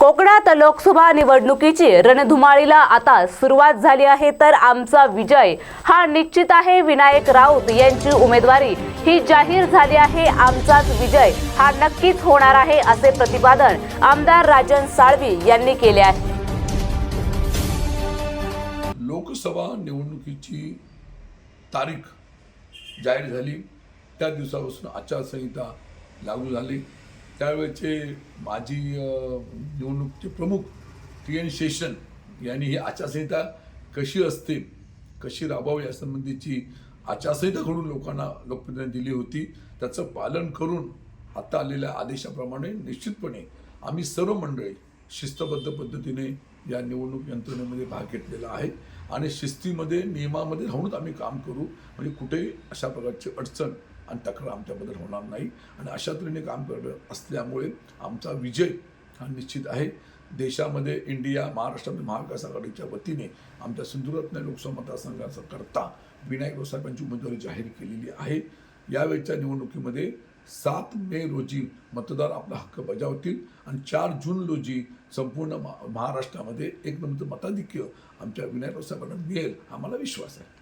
कोकणात लोकसभा निवडणुकीची रणधुमाळीला आता सुरुवात झाली आहे तर आमचा विजय हा निश्चित आहे. विनायक राऊत यांची उमेदवारी ही जाहीर झाली आहे. आमचाच विजय हा नक्कीच होणार आहे असे प्रतिपादन आमदार राजन साळवी यांनी केले आहे. लोकसभा निवडणुकीची तारीख जाहीर झाली. त्या दिवसापासून आचारसंहिता लागू झाली. त्यावेळेचे माजी निवडणूकचे निवडणुकीचे प्रमुख टी एन शेषन यांनी ही आचारसंहिता कशी असते कशी राबावी यासंबंधीची आचारसंहिता घडून लोकांना लोकप्रतिनिधी दिली होती त्याचं पालन करून आता आलेल्या आदेशाप्रमाणे निश्चितपणे आम्ही सर्व मंडळी शिस्तबद्ध पद्धतीने या निवडणूक यंत्रणेमध्ये भाग घेतलेला आहे आणि शिस्तीमध्ये नियमामध्ये राहूनच आम्ही काम करू. म्हणजे कुठेही अशा प्रकारची अडचण आणि तक्रार आमच्याबद्दल होणार नाही. आणि अशा तऱ्हेने काम करत असल्यामुळे आमचा विजय हा निश्चित आहे. देशामध्ये इंडिया महाराष्ट्रामध्ये महाविकास आघाडीच्या वतीने आमच्या सिंधुरत्न लोकसभा मतदारसंघाचा करता विनायक राऊत साहेबांची उमेदवारी जाहीर केलेली आहे. यावेळच्या निवडणुकीमध्ये सात मे रोजी मतदार आपला हक्क बजावतील आणि चार जून रोजी संपूर्ण महा- महाराष्ट्रामध्ये एक नंतर मताधिक्य आमच्या विनायक राऊत साहेबांना मिळेल हा विश्वास आहे.